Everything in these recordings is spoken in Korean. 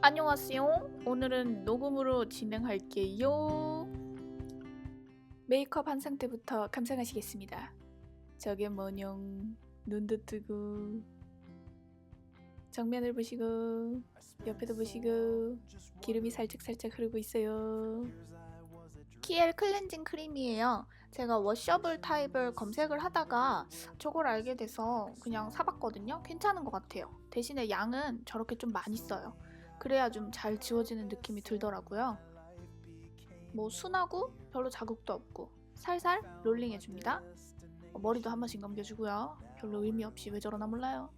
안녕하세요. 오늘은 녹음으로 진행할게요. 메이크업 한 상태부터 감상하시겠습니다. 저게 뭐뇽 눈도 뜨고 정면을 보시고 옆에도 보시고 기름이 살짝살짝 흐르고 있어요. 키엘 클렌징 크림이에요. 제가 워셔블 타입을 검색을 하다가 저걸 알게 돼서 그냥 사봤거든요. 괜찮은 것 같아요. 대신에 양은 저렇게 좀 많이 써요. 그래야 좀 잘 지워지는 느낌이 들더라고요. 뭐 순하고 별로 자극도 없고 살살 롤링 해줍니다. 어, 머리도 한 번씩 넘겨주고요. 별로 의미 없이 왜 저러나 몰라요.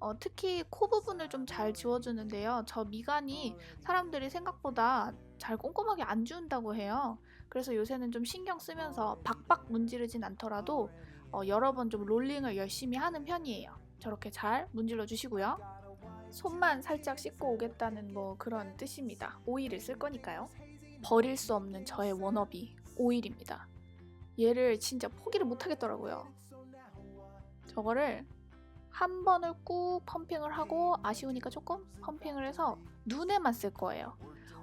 어, 특히 코 부분을 좀 잘 지워주는데요. 저 미간이 사람들이 생각보다 잘 꼼꼼하게 안 지운다고 해요. 그래서 요새는 좀 신경 쓰면서 박박 문지르진 않더라도 어, 여러 번 좀 롤링을 열심히 하는 편이에요. 저렇게 잘 문질러 주시고요. 손만 살짝 씻고 오겠다는 뭐 그런 뜻입니다. 오일을 쓸 거니까요. 버릴 수 없는 저의 워너비 오일입니다. 얘를 진짜 포기를 못 하겠더라고요. 저거를 한 번을 꾹 펌핑을 하고 아쉬우니까 조금 펌핑을 해서 눈에만 쓸 거예요.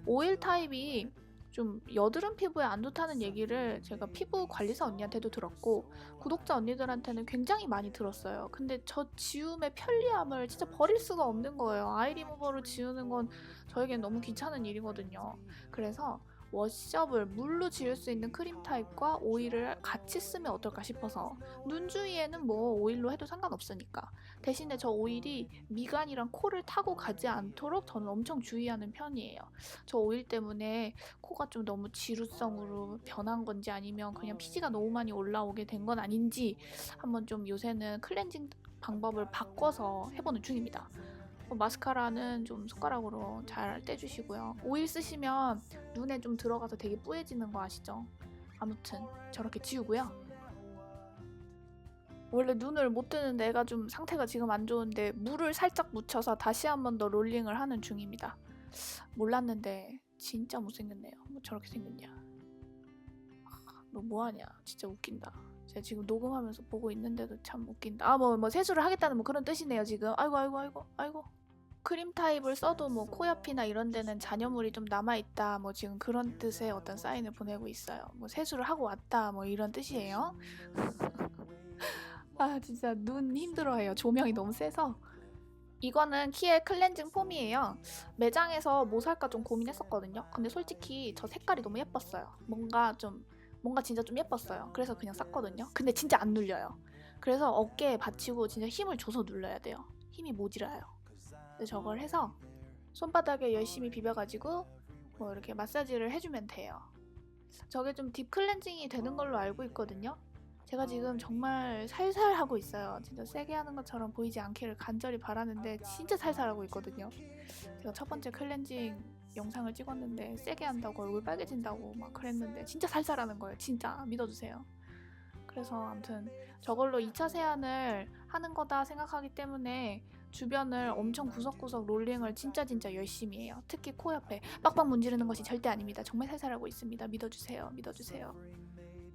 오일 타입이 좀 여드름 피부에 안 좋다는 얘기를 제가 피부 관리사 언니한테도 들었고 구독자 언니들한테는 굉장히 많이 들었어요. 근데 저 지움의 편리함을 진짜 버릴 수가 없는 거예요. 아이 리무버로 지우는 건 저에겐 너무 귀찮은 일이거든요. 그래서 워셔블 물로 지울 수 있는 크림 타입과 오일을 같이 쓰면 어떨까 싶어서 눈 주위에는 뭐 오일로 해도 상관없으니까 대신에 저 오일이 미간이랑 코를 타고 가지 않도록 저는 엄청 주의하는 편이에요. 저 오일 때문에 코가 좀 너무 지루성으로 변한 건지 아니면 그냥 피지가 너무 많이 올라오게 된 건 아닌지 한번 좀 요새는 클렌징 방법을 바꿔서 해보는 중입니다. 어, 마스카라는 좀 손가락으로 잘 떼주시고요. 오일 쓰시면 눈에 좀 들어가서 되게 뿌얘지는 거 아시죠? 아무튼 저렇게 지우고요. 원래 눈을 못 뜨는 내가 좀 상태가 지금 안 좋은데 물을 살짝 묻혀서 다시 한 번 더 롤링을 하는 중입니다. 몰랐는데 진짜 못생겼네요. 뭐 저렇게 생겼냐? 아, 너 뭐하냐? 진짜 웃긴다. 제가 지금 녹음하면서 보고 있는데도 참 웃긴다. 아, 뭐, 뭐, 세수를 하겠다는 뭐 그런 뜻이네요, 지금. 아이고, 아이고, 아이고, 아이고. 크림 타입을 써도 뭐 코 옆이나 이런 데는 잔여물이 좀 남아있다, 뭐 지금 그런 뜻의 어떤 사인을 보내고 있어요. 뭐 세수를 하고 왔다, 뭐 이런 뜻이에요. 아, 진짜 눈 힘들어해요. 조명이 너무 세서. 이거는 키의 클렌징 폼이에요. 매장에서 뭐 살까 좀 고민했었거든요. 근데 솔직히 저 색깔이 너무 예뻤어요. 뭔가 좀 뭔가 진짜 좀 예뻤어요. 그래서 그냥 샀거든요. 근데 진짜 안 눌려요. 그래서 어깨에 받치고 진짜 힘을 줘서 눌러야 돼요. 힘이. 근데 저걸 해서 손바닥에 열심히 비벼가지고 뭐 이렇게 마사지를 해주면 돼요. 저게 좀 딥 클렌징이 되는 걸로 알고 있거든요. 제가 지금 정말 살살 하고 있어요. 진짜 세게 하는 것처럼 보이지 않기를 간절히 바라는데 진짜 살살 하고 있거든요. 제가 첫 번째 클렌징 영상을 찍었는데 세게 한다고 얼굴 빨개진다고 막 그랬는데 진짜 살살하는 거예요. 진짜 믿어주세요. 그래서 아무튼 저걸로 2차 세안을 하는 거다 생각하기 때문에 주변을 엄청 구석구석 롤링을 진짜 진짜 열심히 해요. 특히 코 옆에 빡빡 문지르는 것이 절대 아닙니다. 정말 살살하고 있습니다. 믿어주세요. 믿어주세요.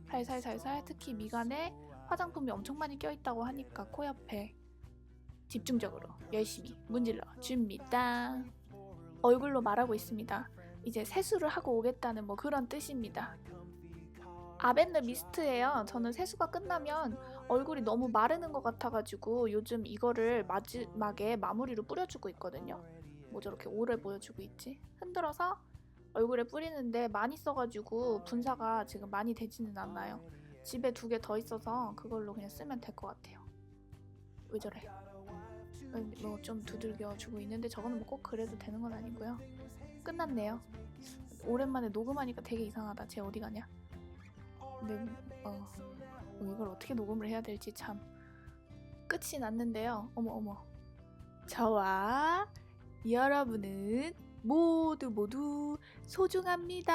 살살살살 특히 미간에 화장품이 엄청 많이 껴있다고 하니까 코 옆에 집중적으로 열심히 문질러 줍니다. 얼굴로 말하고 있습니다. 이제 세수를 하고 오겠다는 뭐 그런 뜻입니다. 아벤드 미스트예요. 저는 세수가 끝나면 얼굴이 너무 마르는 것 같아가지고 요즘 이거를 마지막에 마무리로 뿌려주고 있거든요. 뭐 저렇게 오래 보여주고 있지? 흔들어서 얼굴에 뿌리는데 많이 써가지고 분사가 지금 많이 되지는 않나요. 집에 두 개 더 있어서 그걸로 그냥 쓰면 될 것 같아요. 왜 저래? 뭐 좀 두들겨 주고 있는데 저거는 뭐 꼭 그래도 되는 건 아니고요. 끝났네요. 오랜만에 녹음하니까 되게 이상하다. 쟤 어디 가냐? 근데 어, 뭐 이걸 어떻게 녹음을 해야 될지 참 끝이 났는데요. 어머 어머. 저와 여러분은 모두 모두 소중합니다.